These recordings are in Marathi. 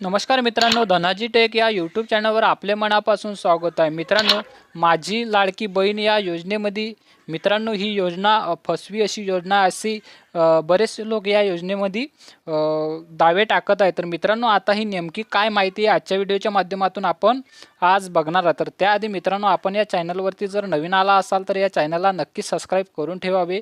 नमस्कार मित्रांनो धनाजी टेक या यूट्यूब चॅनलवर आपले मनापासून स्वागत आहे. मित्रांनो माझी लाडकी बहीण या योजनेमध्ये मित्रांनो ही योजना फसवी अशी योजना अशी बरेचसे लोक या योजनेमध्ये दावे टाकत आहे तर मित्रांनो आता ही नेमकी काय माहिती आहे आजच्या व्हिडिओच्या माध्यमातून आपण आज बघणार आहोत. तर त्याआधी मित्रांनो आपण या चॅनलवरती जर नवीन आला असाल तर या चॅनलला नक्की सबस्क्राईब करून ठेवावे.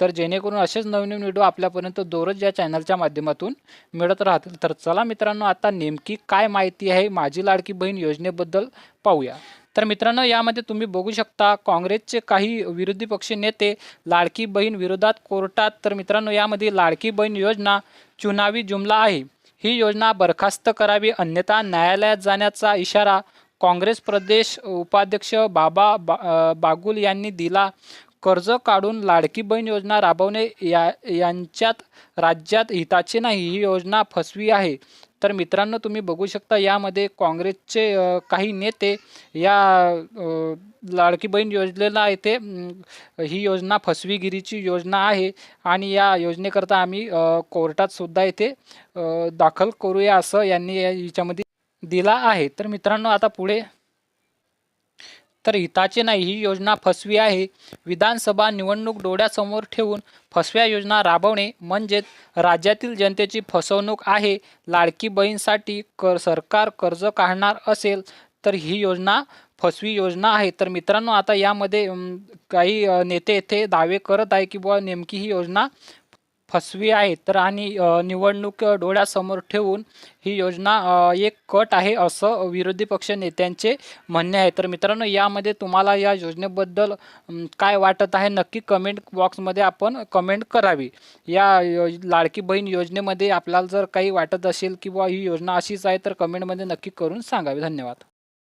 तर जेणेकरून असेच नवीन नवीन व्हिडिओ आपल्यापर्यंत दररोज या चॅनलच्या माध्यमातून मिळत राहतील. तर चला मित्रांनो आता नेमकी काय माहिती आहे माझी लाडकी बहीण योजनेबद्दल पाहूया. तर मित्रांनो यामध्ये तुम्ही बघू शकता काँग्रेसचे काही विरोधी पक्ष नेते लाडकी बहीण विरोधात कोर्टात. तर मित्रांनो यामध्ये लाडकी बहीण योजना चुनावी जुमला आहे. ही योजना बरखास्त करावी अन्यथा न्यायालयात जाण्याचा इशारा काँग्रेस प्रदेश उपाध्यक्ष बाबा बा बागुल यांनी दिला. कर्ज काढून लाडकी बहीण योजना राबवणे या यांच्यात राज्यात हिताचे नाही ही योजना फसवी आहे. तर मित्रांनो तुम्ही बघू शकता यामध्ये काँग्रेसचे काही नेते या लाडकी बहीण योजनेला येथे ही योजना फसवीगिरीची योजना आहे. आणि या योजनेकरता आम्ही कोर्टात सुद्धा येथे दाखल करूया असं यांनी या दिला आहे. तर मित्रांनो आता पुढे तर हिताचे नाही ही योजना फसवी आहे. विधानसभा निवडणूक डोळ्यासमोर ठेवून फसव्या योजना राबवणे म्हणजेच राज्यातील जनतेची फसवणूक आहे. लाडकी बहीणसाठी कर सरकार कर्ज काढणार असेल तर ही योजना फसवी योजना आहे. तर मित्रांनो आता यामध्ये काही नेते येथे दावे करत आहे की बुवा नेमकी ही योजना फसवी आहे. तर आणि निवडणूक डोळ्यासमोर ठेवून ही योजना एक कट आहे असं विरोधी पक्ष नेत्यांचे म्हणणे आहे. तर मित्रांनो यामध्ये तुम्हाला या योजनेबद्दल काय वाटत आहे? नक्की कमेंट बॉक्समध्ये आपण कमेंट करावी. या यो- लाडकी बहीण योजनेमध्ये आपल्याला जर काही वाटत असेल किंवा ही योजना अशीच आहे तर कमेंटमध्ये नक्की करून सांगावे. धन्यवाद.